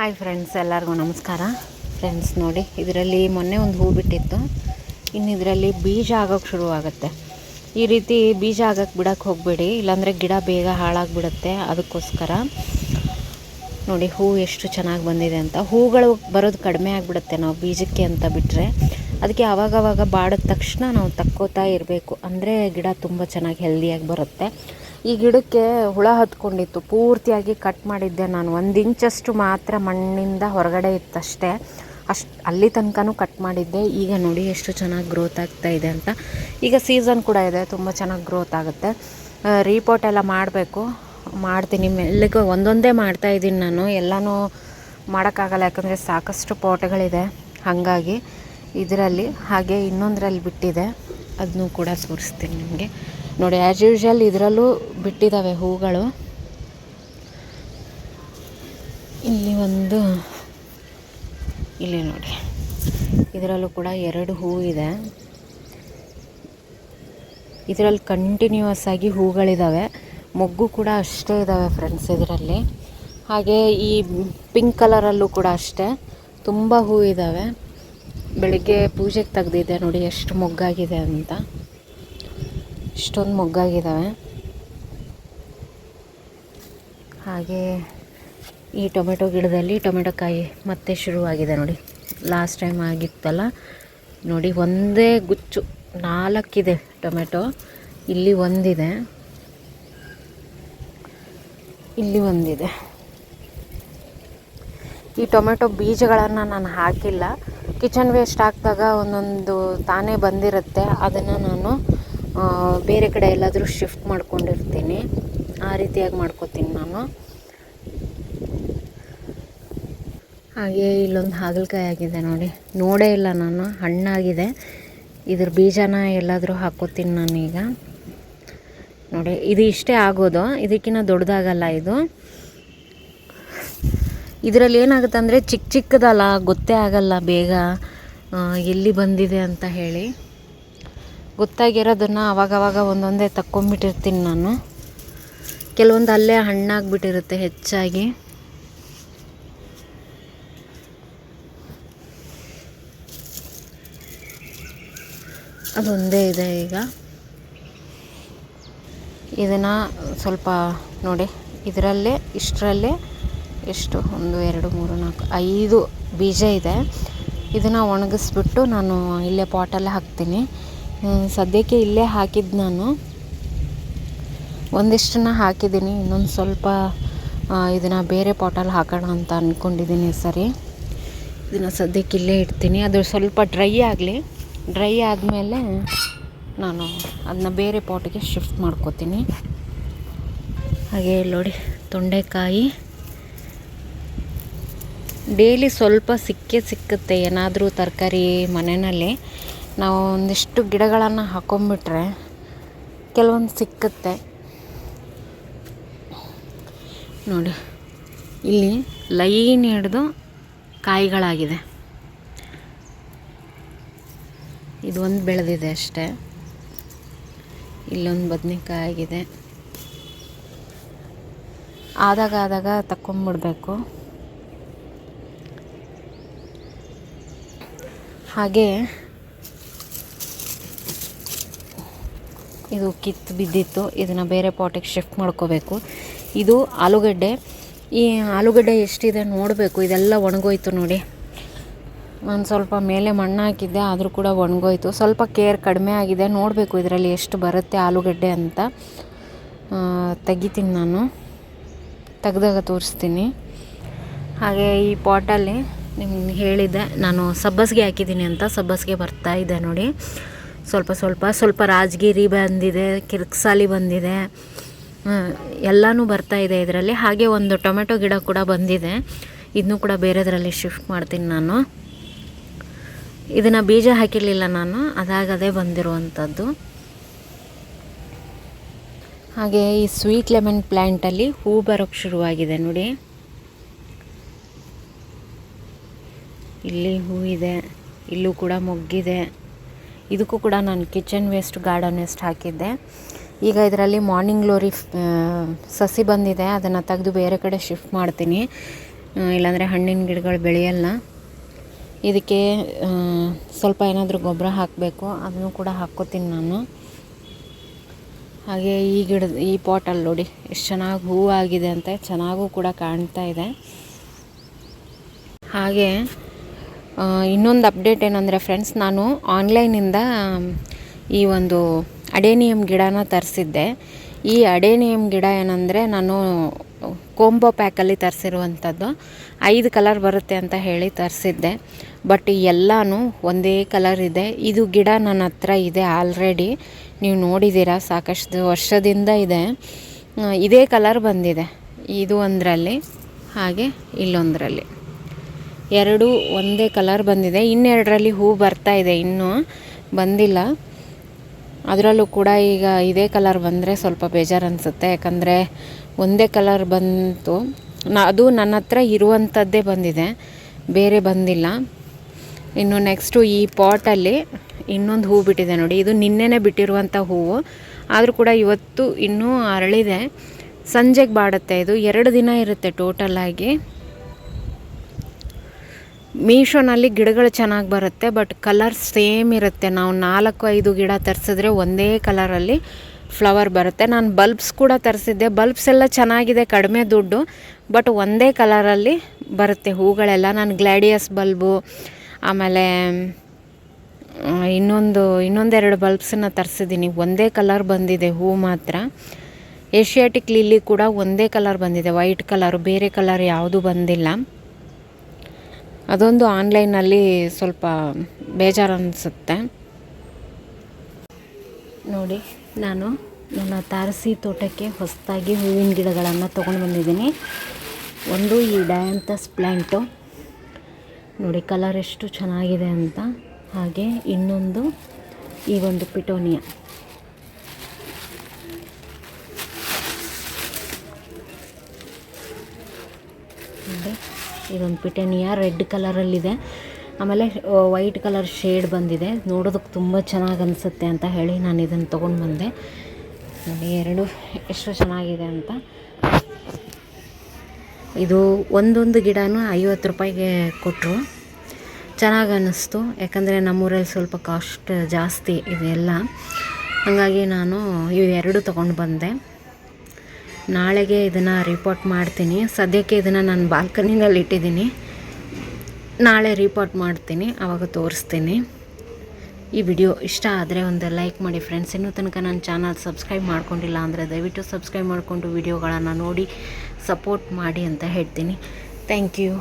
Hi friends, ಎಲ್ಲರಿಗೂ ನಮಸ್ಕಾರ. Friends, ನೋಡಿ, ಇದರಲ್ಲಿ ಮೊನ್ನೆ ಒಂದು ಹೂ ಬಿಟ್ಟಿತ್ತು. ಇನ್ನು ಇದರಲ್ಲಿ ಬೀಜ ಆಗೋಕ್ಕೆ ಶುರುವಾಗುತ್ತೆ. ಈ ರೀತಿ ಬೀಜ ಆಗಕ್ಕೆ ಬಿಡೋಕ್ಕೆ ಹೋಗಬೇಡಿ, ಇಲ್ಲಾಂದರೆ ಗಿಡ ಬೇಗ ಹಾಳಾಗಿಬಿಡುತ್ತೆ ಅದಕ್ಕೋಸ್ಕರ. ನೋಡಿ, ಹೂ ಎಷ್ಟು ಚೆನ್ನಾಗಿ ಬಂದಿದೆ ಅಂತ. ಹೂಗಳು ಬರೋದು ಕಡಿಮೆ ಆಗಿಬಿಡುತ್ತೆ ನಾವು ಬೀಜಕ್ಕೆ ಅಂತ ಬಿಟ್ಟರೆ ಅದಕ್ಕೆ ಆವಾಗವಾಗ ಬಾಡಿದ ತಕ್ಷಣ ನಾವು ತಕ್ಕೋತಾ ಇರಬೇಕು. ಅಂದರೆ ಗಿಡ ತುಂಬ ಚೆನ್ನಾಗಿ ಹೆಲ್ದಿಯಾಗಿ ಬರುತ್ತೆ. ಈ ಗಿಡಕ್ಕೆ ಹುಳ ಹತ್ಕೊಂಡಿತ್ತು. ಪೂರ್ತಿಯಾಗಿ ಕಟ್ ಮಾಡಿದ್ದೆ ನಾನು. ಒಂದು ಇಂಚಷ್ಟು ಮಾತ್ರ ಮಣ್ಣಿಂದ ಹೊರಗಡೆ ಇತ್ತಷ್ಟೇ. ಅಷ್ಟು ಅಲ್ಲಿ ತನಕನೂ ಕಟ್ ಮಾಡಿದ್ದೆ. ಈಗ ನೋಡಿ ಎಷ್ಟು ಚೆನ್ನಾಗಿ ಗ್ರೋತ್ ಆಗ್ತಾ ಇದೆ ಅಂತ. ಈಗ ಸೀಸನ್ ಕೂಡ ಇದೆ. ತುಂಬ ಚೆನ್ನಾಗಿ ಗ್ರೋತ್ ಆಗುತ್ತೆ. ರೀಪೋರ್ಟ್ ಎಲ್ಲ ಮಾಡಬೇಕು. ಮಾಡ್ತೀನಿ. ಮೆಲ್ಲಗೆ ಒಂದೊಂದೇ ಮಾಡ್ತಾ ಇದ್ದೀನಿ ನಾನು. ಎಲ್ಲನೂ ಮಾಡೋಕ್ಕಾಗಲ್ಲ. ಯಾಕಂದರೆ ಸಾಕಷ್ಟು ಪೋಟಗಳಿದೆ. ಹಾಗಾಗಿ ಇದರಲ್ಲಿ, ಹಾಗೆ ಇನ್ನೊಂದರಲ್ಲಿ ಬಿಟ್ಟಿದೆ. ಅದನ್ನು ಕೂಡ ತೋರಿಸ್ತೀನಿ ನಿಮಗೆ. ನೋಡಿ ಆ್ಯಸ್ ಯೂಶ್ವಲ್ ಇದರಲ್ಲೂ ಬಿಟ್ಟಿದ್ದಾವೆ ಹೂಗಳು. ಇಲ್ಲಿ ಒಂದು, ಇಲ್ಲಿ ನೋಡಿ, ಇದರಲ್ಲೂ ಕೂಡ ಎರಡು ಹೂ ಇದೆ. ಇದರಲ್ಲಿ ಕಂಟಿನ್ಯೂಸ್ ಆಗಿ ಹೂಗಳಿದ್ದಾವೆ ಮೊಗ್ಗು ಕೂಡ ಅಷ್ಟೇ ಇದ್ದಾವೆ ಫ್ರೆಂಡ್ಸ್ ಇದರಲ್ಲಿ. ಹಾಗೆ ಈ ಪಿಂಕ್ ಕಲರಲ್ಲೂ ಕೂಡ ಅಷ್ಟೇ. ತುಂಬ ಹೂ ಇದ್ದಾವೆ ಬೆಳಿಗ್ಗೆ ಪೂಜೆಗೆ ತೆಗೆದಿದ್ದೆ ನೋಡಿ, ಎಷ್ಟು ಮೊಗ್ಗಾಗಿದೆ ಅಂತ. ಇಷ್ಟೊಂದು ಮೊಗ್ಗಾಗಿದ್ದಾವೆ. ಹಾಗೆ ಈ ಟೊಮೆಟೊ ಗಿಡದಲ್ಲಿ ಟೊಮೆಟೊ ಕಾಯಿ ಮತ್ತೆ ಶುರುವಾಗಿದೆ ನೋಡಿ. ಲಾಸ್ಟ್ ಟೈಮ್ ಆಗಿತ್ತಲ್ಲ. ನೋಡಿ, ಒಂದೇ ಗುಚ್ಚು, ನಾಲ್ಕಿದೆ ಟೊಮೆಟೊ. ಇಲ್ಲಿ ಒಂದಿದೆ. ಇಲ್ಲಿ ಒಂದಿದೆ. ಈ ಟೊಮೆಟೊ ಬೀಜಗಳನ್ನು ನಾನು ಹಾಕಿಲ್ಲ. ಕಿಚನ್ ವೇಸ್ಟ್ ಹಾಕಿದಾಗ ಒಂದೊಂದು ತಾನೇ ಬಂದಿರುತ್ತೆ. ಅದನ್ನು ನಾನು ಬೇರೆ ಕಡೆ ಎಲ್ಲಾದರೂ ಶಿಫ್ಟ್ ಮಾಡ್ಕೊಂಡಿರ್ತೀನಿ. ಆ ರೀತಿಯಾಗಿ ಮಾಡ್ಕೋತೀನಿ ನಾನು. ಹಾಗೆ ಇಲ್ಲೊಂದು ಹಾಗಲಕಾಯಿ ಆಗಿದೆ ನೋಡಿ. ನೋಡೇ ಇಲ್ಲ ನಾನು, ಹಣ್ಣಾಗಿದೆ. ಇದ್ರ ಬೀಜನ ಎಲ್ಲಾದರೂ ಹಾಕೋತೀನಿ ನಾನೀಗ ನೋಡಿ, ಇದು ಇಷ್ಟೇ ಆಗೋದು ಇದಕ್ಕಿಂತ ದೊಡ್ಡದಾಗಲ್ಲ ಇದು. ಇದರಲ್ಲಿ ಏನಾಗುತ್ತೆ ಅಂದರೆ ಚಿಕ್ಕ ಚಿಕ್ಕದಲ್ಲ, ಗೊತ್ತೇ ಆಗಲ್ಲ ಬೇಗ ಎಲ್ಲಿ ಬಂದಿದೆ ಅಂತ ಹೇಳಿ. ಗೊತ್ತಾಗಿರೋದನ್ನು ಅವಾಗವಾಗ ಒಂದೊಂದೇ ತಕ್ಕೊಂಬಿಟ್ಟಿರ್ತೀನಿ ನಾನು. ಕೆಲವೊಂದು ಅಲ್ಲೇ ಹಣ್ಣಾಗ್ಬಿಟ್ಟಿರುತ್ತೆ ಹೆಚ್ಚಾಗಿ. ಅದೊಂದೇ ಇದೆ ಈಗ. ಇದನ್ನು ಸ್ವಲ್ಪ ನೋಡಿ, ಇದರಲ್ಲೇ, ಇಷ್ಟರಲ್ಲೇ ಎಷ್ಟು? ಒಂದು, ಎರಡು, ಮೂರು, ನಾಲ್ಕು, ಐದು ಬೀಜ ಇದೆ. ಇದನ್ನು ಒಣಗಿಸ್ಬಿಟ್ಟು ನಾನು ಇಲ್ಲೇ ಪಾಟಲ್ಲೇ ಹಾಕ್ತೀನಿ. ಸದ್ಯಕ್ಕೆ ಇಲ್ಲೇ ಹಾಕಿದ್ದು ನಾನು. ಒಂದಿಷ್ಟನ್ನ ಹಾಕಿದ್ದೀನಿ ಇನ್ನೊಂದು ಸ್ವಲ್ಪ ಇದನ್ನು ಬೇರೆ ಪಾಟಲ್ಲಿ ಹಾಕೋಣ ಅಂತ ಅಂದ್ಕೊಂಡಿದ್ದೀನಿ ಸರಿ. ಇದನ್ನು ಸದ್ಯಕ್ಕೆ ಇಲ್ಲೇ ಇಡ್ತೀನಿ. ಅದು ಸ್ವಲ್ಪ ಡ್ರೈ ಆಗಲಿ. ಡ್ರೈ ಆದಮೇಲೆ ನಾನು ಅದನ್ನ ಬೇರೆ ಪಾಟಿಗೆ ಶಿಫ್ಟ್ ಮಾಡ್ಕೋತೀನಿ. ಹಾಗೆ ನೋಡಿ, ತೊಂಡೆಕಾಯಿ. ಡೈಲಿ ಸ್ವಲ್ಪ ಸಿಕ್ಕೇ ಸಿಕ್ಕುತ್ತೆ, ಏನಾದರೂ ತರಕಾರಿ ಮನೆಯಲ್ಲಿ. ನಾವು ಒಂದಿಷ್ಟು ಗಿಡಗಳನ್ನು ಹಾಕೊಂಬಿಟ್ರೆ ಕೆಲವೊಂದು ಸಿಕ್ಕುತ್ತೆ. ನೋಡಿ, ಇಲ್ಲಿ ಲೈನ್ ಹಿಡಿದು ಕಾಯಿಗಳಾಗಿದೆ. ಇದು ಒಂದು ಬೆಳೆದಿದೆ ಅಷ್ಟೇ. ಇಲ್ಲೊಂದು ಬದನೆಕಾಯಿ ಆಗಿದೆ ಆದಾಗ ಆದಾಗ ತಕ್ಕೊಂಬಿಡ್ಬೇಕು. ಹಾಗೆ ಇದು ಕಿತ್ತು ಬಿದ್ದಿತ್ತು, ಇದನ್ನು ಬೇರೆ ಪಾಟಿಗೆ ಶಿಫ್ಟ್ ಮಾಡ್ಕೋಬೇಕು. ಇದು ಆಲೂಗಡ್ಡೆ. ಈ ಆಲೂಗಡ್ಡೆ ಎಷ್ಟಿದೆ ನೋಡಬೇಕು, ಇದೆಲ್ಲ ಒಣಗೋಯ್ತು ನೋಡಿ. ನಾನು ಸ್ವಲ್ಪ ಮೇಲೆ ಮಣ್ಣು ಹಾಕಿದ್ದೆ, ಆದರೂ ಕೂಡ ಒಣಗೋಯ್ತು. ಸ್ವಲ್ಪ ಕೇರ್ ಕಡಿಮೆ ಆಗಿದೆ, ನೋಡಬೇಕು ಇದರಲ್ಲಿ ಎಷ್ಟು ಬರುತ್ತೆ ಆಲೂಗಡ್ಡೆ ಅಂತ. ತೆಗಿತೀನಿ ನಾನು. ತೆಗ್ದಾಗ ತೋರಿಸ್ತೀನಿ. ಹಾಗೆ ಈ ಪಾಟಲ್ಲಿ ನಿಮ್ಗೆ ಹೇಳಿದ್ದೆ, ನಾನು ಸಬ್ಬಸಿಗೆ ಹಾಕಿದ್ದೀನಿ ಅಂತ, ಸಬ್ಬಸಿಗೆ ಬರ್ತಾ ಇದೆ ನೋಡಿ. ಸ್ವಲ್ಪ ಸ್ವಲ್ಪ ಸ್ವಲ್ಪ ರಾಜಗಿರಿ ಬಂದಿದೆ, ಕಿರ್ಕ್ಸಾಲಿ ಬಂದಿದೆ. ಎಲ್ಲನೂ ಬರ್ತಾ ಇದೆ ಇದರಲ್ಲಿ. ಹಾಗೆ ಒಂದು ಟೊಮೆಟೊ ಗಿಡ ಕೂಡ ಬಂದಿದೆ. ಇದನ್ನು ಕೂಡ ಬೇರೆದರಲ್ಲಿ ಶಿಫ್ಟ್ ಮಾಡ್ತೀನಿ ನಾನು. ಇದನ್ನು ಬೀಜ ಹಾಕಿರಲಿಲ್ಲ ನಾನು ಅದಾಗದೇ ಬಂದಿರುವಂಥದ್ದು. ಹಾಗೆ ಈ ಸ್ವೀಟ್ ಲೆಮನ್ ಪ್ಲ್ಯಾಂಟಲ್ಲಿ ಹೂ ಬರೋಕ್ಕೆ ಶುರುವಾಗಿದೆ ನೋಡಿ. ಇಲ್ಲಿ ಹೂ ಇದೆ, ಇಲ್ಲೂ ಕೂಡ ಮೊಗ್ಗಿದೆ. ಇದಕ್ಕೂ ಕೂಡ ನಾನು ಕಿಚನ್ ವೇಸ್ಟ್ ಗಾರ್ಡನ್ ವೇಸ್ಟ್ ಹಾಕಿದ್ದೆ. ಈಗ ಇದರಲ್ಲಿ ಮಾರ್ನಿಂಗ್ ಗ್ಲೋರಿ ಸಸಿ ಬಂದಿದೆ. ಅದನ್ನು ತೆಗೆದು ಬೇರೆ ಕಡೆ ಶಿಫ್ಟ್ ಮಾಡ್ತೀನಿ. ಇಲ್ಲಾಂದರೆ ಹಣ್ಣಿನ ಗಿಡಗಳು ಬೆಳೆಯಲ್ಲ. ಇದಕ್ಕೆ ಸ್ವಲ್ಪ ಏನಾದರೂ ಗೊಬ್ಬರ ಹಾಕಬೇಕು. ಅದನ್ನು ಕೂಡ ಹಾಕ್ಕೋತೀನಿ ನಾನು. ಹಾಗೆ ಈ ಗಿಡದ, ಈ ಪಾಟಲ್ಲಿ ನೋಡಿ, ಎಷ್ಟು ಚೆನ್ನಾಗಿ ಹೂವು ಆಗಿದೆ ಅಂತ ಚೆನ್ನಾಗೂ ಕೂಡ ಕಾಣ್ತಾ ಇದೆ. ಹಾಗೆ ಇನ್ನೊಂದು ಅಪ್ಡೇಟ್ ಏನಂದರೆ ಫ್ರೆಂಡ್ಸ್ ನಾನು ಆನ್ಲೈನಿಂದ ಈ ಒಂದು ಅಡೇನಿಯಂ ಗಿಡನ ತರಿಸಿದ್ದೆ. ಈ ಅಡೇನಿಯಂ ಗಿಡ ಏನಂದರೆ ನಾನು ಕೋಂಬೋ ಪ್ಯಾಕಲ್ಲಿ ತರಿಸಿರುವಂಥದ್ದು. ಐದು ಕಲರ್ ಬರುತ್ತೆ ಅಂತ ಹೇಳಿ ತರಿಸಿದ್ದೆ. ಬಟ್ ಎಲ್ಲನೂ ಒಂದೇ ಕಲರ್ ಇದೆ. ಇದು ಗಿಡ ನನ್ನ ಹತ್ರ ಇದೆ ಆಲ್ರೆಡಿ ನೀವು ನೋಡಿದ್ದೀರಾ, ಸಾಕಷ್ಟು ವರ್ಷದಿಂದ ಇದೆ. ಇದೇ ಕಲರ್ ಬಂದಿದೆ. ಇದು ಒಂದರಲ್ಲಿ, ಹಾಗೆ ಇಲ್ಲೊಂದರಲ್ಲಿ. ಎರಡು ಒಂದೇ ಕಲರ್ ಬಂದಿದೆ. ಇನ್ನೆರಡರಲ್ಲಿ ಹೂ ಬರ್ತಾ ಇದೆ ಇನ್ನೂ. ಬಂದಿಲ್ಲ. ಅದರಲ್ಲೂ ಕೂಡ ಈಗ ಇದೇ ಕಲರ್ ಬಂದರೆ ಸ್ವಲ್ಪ ಬೇಜಾರು ಅನಿಸುತ್ತೆ. ಯಾಕಂದರೆ ಒಂದೇ ಕಲರ್ ಬಂತು. ನಾ ಅದು ನನ್ನ ಹತ್ರ ಇರುವಂಥದ್ದೇ ಬಂದಿದೆ. ಬೇರೆ ಬಂದಿಲ್ಲ. ಇನ್ನು ನೆಕ್ಸ್ಟು ಈ ಪಾಟಲ್ಲಿ ಇನ್ನೊಂದು ಹೂ ಬಿಟ್ಟಿದೆ ನೋಡಿ. ಇದು ನಿನ್ನೆನೇ ಬಿಟ್ಟಿರುವಂಥ ಹೂವು. ಆದರೂ ಕೂಡ ಇವತ್ತು ಇನ್ನೂ ಅರಳಿದೆ. ಸಂಜೆಗೆ ಬಾಡುತ್ತೆ ಇದು. ಎರಡು ದಿನ ಇರುತ್ತೆ ಟೋಟಲಾಗಿ ಮೀಶೋನಲ್ಲಿ ಗಿಡಗಳು ಚೆನ್ನಾಗಿ ಬರುತ್ತೆ, ಬಟ್ ಕಲರ್ ಸೇಮ್ ಇರುತ್ತೆ. ನಾವು ನಾಲ್ಕು, ಐದು ಗಿಡ ತರಿಸಿದ್ರೆ ಒಂದೇ ಕಲರಲ್ಲಿ ಫ್ಲವರ್ ಬರುತ್ತೆ. ನಾನು ಬಲ್ಬ್ಸ್ ಕೂಡ ತರಿಸಿದ್ದೆ. ಬಲ್ಬ್ಸ್ ಎಲ್ಲ ಚೆನ್ನಾಗಿದೆ, ಕಡಿಮೆ ದುಡ್ಡು, ಬಟ್ ಒಂದೇ ಕಲರಲ್ಲಿ ಬರುತ್ತೆ ಹೂಗಳೆಲ್ಲ. ನಾನು ಗ್ಲಾಡಿಯಸ್ ಬಲ್ಬು, ಆಮೇಲೆ ಇನ್ನೊಂದು, ಇನ್ನೊಂದೆರಡು ಬಲ್ಬ್ಸನ್ನು ತರಿಸಿದ್ದೀನಿ. ಒಂದೇ ಕಲರ್ ಬಂದಿದೆ ಹೂ ಮಾತ್ರ. ಏಷ್ಯಾಟಿಕ್ ಲಿಲ್ಲಿ ಕೂಡ ಒಂದೇ ಕಲರ್ ಬಂದಿದೆ. ವೈಟ್ ಕಲರು, ಬೇರೆ ಕಲರ್ ಯಾವುದೂ ಬಂದಿಲ್ಲ. ಅದೊಂದು ಆನ್ಲೈನಲ್ಲಿ ಸ್ವಲ್ಪ ಬೇಜಾರು ಅನಿಸುತ್ತೆ ನೋಡಿ, ನಾನು ನನ್ನ ತಾರಸಿ ತೋಟಕ್ಕೆ ಹೊಸದಾಗಿ ಹೂವಿನ ಗಿಡಗಳನ್ನು ತೊಗೊಂಡು ಬಂದಿದ್ದೀನಿ. ಒಂದು ಈ ಡಯಾಂತಸ್ ಪ್ಲ್ಯಾಂಟು ನೋಡಿ, ಕಲರ್ ಎಷ್ಟು ಚೆನ್ನಾಗಿದೆ ಅಂತ. ಹಾಗೆ ಇನ್ನೊಂದು ಈ ಒಂದು ಪಿಟೋನಿಯಾ ನೋಡಿ ಇದೊಂದು ಪಿಟೋನಿಯಾ ರೆಡ್ ಕಲರಲ್ಲಿದೆ. ಆಮೇಲೆ ವೈಟ್ ಕಲರ್ ಶೇಡ್ ಬಂದಿದೆ. ನೋಡೋದಕ್ಕೆ ತುಂಬ ಚೆನ್ನಾಗಿ ಅನಿಸುತ್ತೆ ಅಂತ ಹೇಳಿ ನಾನು ಇದನ್ನು ತೊಗೊಂಡು ಬಂದೆ. ನೋಡಿ, ಎರಡು ಎಷ್ಟು ಚೆನ್ನಾಗಿದೆ ಅಂತ. ಇದು ಒಂದೊಂದು ಗಿಡನೂ ಐವತ್ತು ರೂಪಾಯಿಗೆ ಕೊಟ್ಟರು ಚೆನ್ನಾಗಿ ಅನ್ನಿಸ್ತು. ಯಾಕಂದರೆ ನಮ್ಮೂರಲ್ಲಿ ಸ್ವಲ್ಪ ಕಾಸ್ಟ್ ಜಾಸ್ತಿ ಇದೆಲ್ಲ ಹಾಗಾಗಿ ನಾನು ಇವೆರಡು ತೊಗೊಂಡು ಬಂದೆ. ನಾಳೆಗೆ ಇದನ್ನು ರಿಪೋರ್ಟ್ ಮಾಡ್ತೀನಿ. ಸದ್ಯಕ್ಕೆ ಇದನ್ನು ನಾನು ಬಾಲ್ಕನಿನಲ್ಲಿ ಇಟ್ಟಿದ್ದೀನಿ. ನಾಳೆ ರಿಪೋರ್ಟ್ ಮಾಡ್ತೀನಿ ಆವಾಗ ತೋರಿಸ್ತೀನಿ. ಈ ವಿಡಿಯೋ ಇಷ್ಟ ಆದರೆ ಒಂದು ಲೈಕ್ ಮಾಡಿ ಫ್ರೆಂಡ್ಸ್ ಇನ್ನೂ ತನಕ ನನ್ನ ಚಾನಲ್ ಸಬ್ಸ್ಕ್ರೈಬ್ ಮಾಡ್ಕೊಂಡಿಲ್ಲ ಅಂದರೆ ದಯವಿಟ್ಟು ಸಬ್ಸ್ಕ್ರೈಬ್ ಮಾಡಿಕೊಂಡು ವಿಡಿಯೋಗಳನ್ನು ನೋಡಿ ಸಪೋರ್ಟ್ ಮಾಡಿ ಅಂತ ಹೇಳ್ತೀನಿ. Thank you